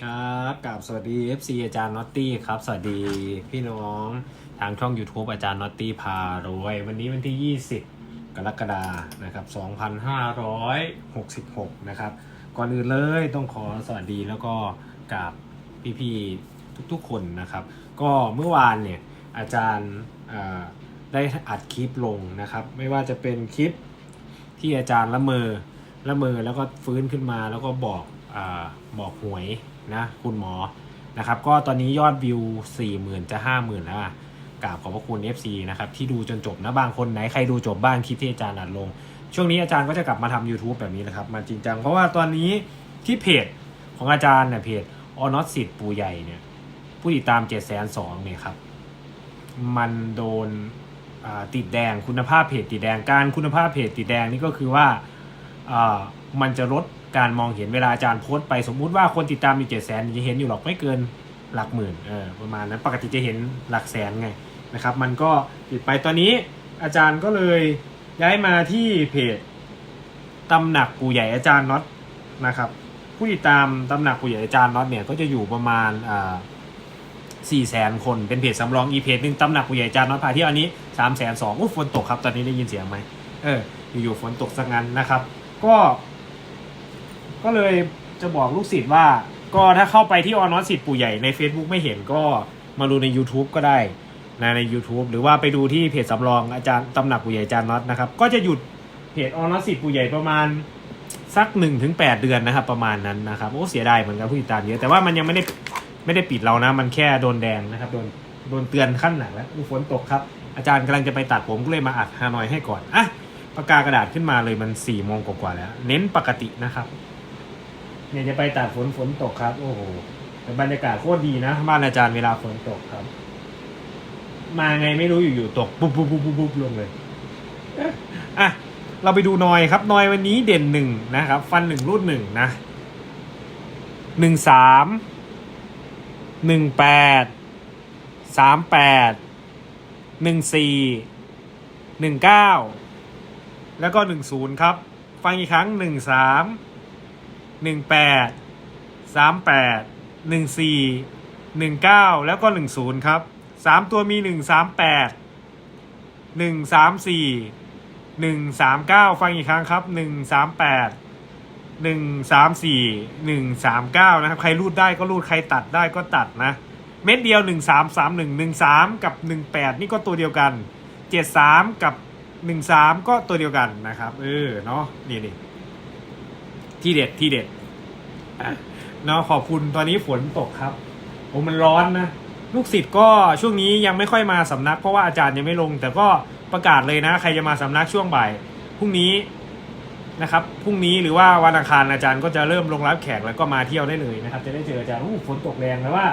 ครับกับสวัสดี FC อาจารย์น็อตตี้ครับ สวัสดีพี่น้องทางช่อง YouTube อาจารย์น็อตตี้พารวย วันนี้วันที่ 20 กรกฎานะครับ 2566 นะครับ ก่อนอื่นเลยต้องขอสวัสดีแล้วก็กับพี่ๆทุกๆคนนะครับ ก็เมื่อวานเนี่ยอาจารย์ได้อัดคลิปลงนะครับ ไม่ว่าจะเป็นคลิปที่อาจารย์ละเมอละเมอแล้วก็ฟื้นขึ้นมาแล้วก็บอก อาบอกหวยนะคุณหมอนะครับ ก็ตอนนี้ยอดวิว 40,000 จะ 50,000 แล้วอะกราบขอบพระคุณ FC นะครับ ที่ดูจนจบนะบางคนไหนใครดูจบบ้างคลิปที่อาจารย์อัดลง ช่วงนี้อาจารย์ก็จะกลับมาทำ YouTube แบบนี้นะครับ มาจริงจัง เพราะว่าตอนนี้ที่เพจของอาจารย์เนี่ยเพจออนอสิทธิ์ปูใหญ่เนี่ย ผู้ติดตาม7 2 0 0 0เนี่ยครับ มันโดนติดแดงคุณภาพเพจติดแดงการคุณภาพเพจติดแดงนี่ก็คือว่ามันจะลด การมองเห็นเวลาอาจารย์โพสต์ไปสมมุติว่าคนติดตามมีเจ็ดแสนจะเห็นอยู่หรอกไม่เกินหลักหมื่นเออประมาณนั้นปกติจะเห็นหลักแสนไงนะครับมันก็ติดไปตอนนี้อาจารย์ก็เลยย้ายมาที่เพจตำหนักปู่ใหญ่อาจารย์น็อตนะครับผู้ติดตามตำหนักปู่ใหญ่อาจารย์น็อตเนี่ยก็จะอยู่ประมาณอ่าสี่แสนคนเป็นเพจสำรองอีเพจหนึ่งตำหนักผู้ใหญ่จานน้อยพาที่อันนี้สามแสนสองอู้ฝนตกครับตอนนี้ได้ยินเสียงไหมเอออยู่ๆฝนตกสักงั้นนะครับ ก็ ก็เลยจะบอกลูกศิษย์ว่า ก็ถ้าเข้าไปที่ออนอสิทธิ์ปู่ใหญ่ใน Facebook ไม่เห็นก็มาดูใน YouTube ก็ได้นะใน YouTube หรือว่าไปดูที่เพจสำรองอาจารย์ตำหนักปู่ใหญ่อาจานน็อตนะครับ ก็จะหยุดเพจออนอสิทธิ์ปู่ใหญ่ประมาณสักหนึ่งถึงแปดเดือนนะครับ ประมาณนั้นนะครับโอ้เสียดายเหมือนกันผู้ติดตามเยอะแต่ว่ามันยังไม่ได้ไม่ได้ปิดเรานะ มันแค่โดนแดงนะครับโดนโดนเตือนขั้นหนักแล้วฝนตกครับอาจารย์กำลังจะไปตัดผมก็เลยมาอัดฮานอยให้ก่อนอะปากกากระดาษขึ้นมาเลยมันสี่โมงกว่าแล้ว เน้นปกตินะครับ เนี่ยจะไปตัดฝนฝนตกครับ โอ้โหแต่บรรยากาศโคตรดีนะบ้านอาจารย์เวลาฝนตกครับ มาไงไม่รู้อยู่ๆตกปุ๊บปุ๊บปุ๊บปุ๊บปุบลงเลยอะเราไปดูนอยครับนอยวันนี้เด่นหนึ่งนะครับ ฟันหนึ่งรูดหนึ่งนะหนึ่งสามหนึ่งแปดสามแปดหนึ่งสี่หนึ่งเก้าแล้วก็หนึ่งศูนย์ครับ ฟังอีกครั้งหนึ่งสาม หนึ่งแปดสามแปดหนึ่งสี่หนึ่งเก้าแล้วก็หนึ่งศูนย์ครับสามตัวมีหนึ่งสามแปดหนึ่งสามสี่หนึ่งสามเก้าฟังอีกครั้งครับหนึ่งสามแปดหนึ่งสามสี่หนึ่งสามเก้านะครับ ใครรูดได้ก็รูดใครตัดได้ก็ตัดนะ เม็ดเดียวหนึ่งสามสามหนึ่งหนึ่งสามกับหนึ่งแปดนี่ก็ตัวเดียวกันเจ็ดสามกับหนึ่งสามก็ตัวเดียวกันนะครับ เออเนาะนี่นี่ ที่เด็ดที่เด็ดเนาะขอบคุณตอนนี้ฝนตกครับโอ้มันร้อนนะลูกศิษย์ก็ช่วงนี้ยังไม่ค่อยมาสำนัก เพราะว่าอาจารย์ยังไม่ลง แต่ก็ประกาศเลยนะ ใครจะมาสำนักช่วงบ่ายพรุ่งนี้นะครับพรุ่งนี้หรือว่าวันอังคารอาจารย์ก็จะเริ่มลงรับแขกแล้วก็มาเที่ยวได้เลยนะครับ จะได้เจออาจารย์อู้ฝนตกแรงแล้วว่า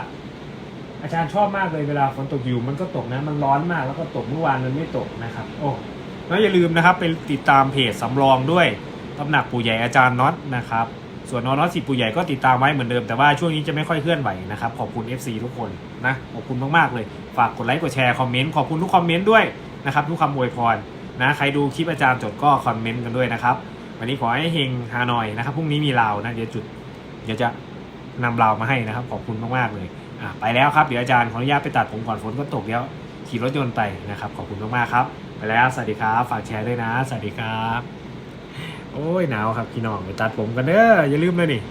อาจารย์ชอบมากเลยเวลาฝนตกอยู่มันก็ตกนะมันร้อนมากแล้วก็ตกเมื่อวานมันไม่ตกนะครับ โอ้แล้วอย่าลืมนะครับไปติดตามเพจสำรองด้วย ตำหนักปู่ใหญ่อาจารย์น็อตนะครับ ส่วนนอนอตสิปู่ใหญ่ก็ติดตามไว้เหมือนเดิมแต่ว่าช่วงนี้จะไม่ค่อยเคลื่อนไหวนะครับขอบคุณ FC ทุกคนนะขอบคุณมากๆเลย ฝากกดไลค์กดแชร์คอมเมนต์ขอบคุณทุกคอมเมนต์ด้วยนะครับทุกคำอวยพรนะใครดูคลิปอาจารย์จดก็คอมเมนต์กันด้วยนะครับวันนี้ขอให้เฮงฮานอยนะครับพรุ่งนี้มีลาวนะเดี๋ยวจุดเดี๋ยวจะนำลาวมาให้นะครับ ขอบคุณมากๆเลยอะไปแล้วครับเดี๋ยวอาจารย์ขออนุญาตไปตัดผมก่อนฝนก็ตกแล้วขี่รถยนต์ไปนะครับ ขอบคุณมากๆครับ ไปแล้วสวัสดีครับ ฝากแชร์ด้วยนะ สวัสดีครับ อ้ยหนาวครับพี่น้องไปตัดผมกันเด้ออย่าลืมเลยนี่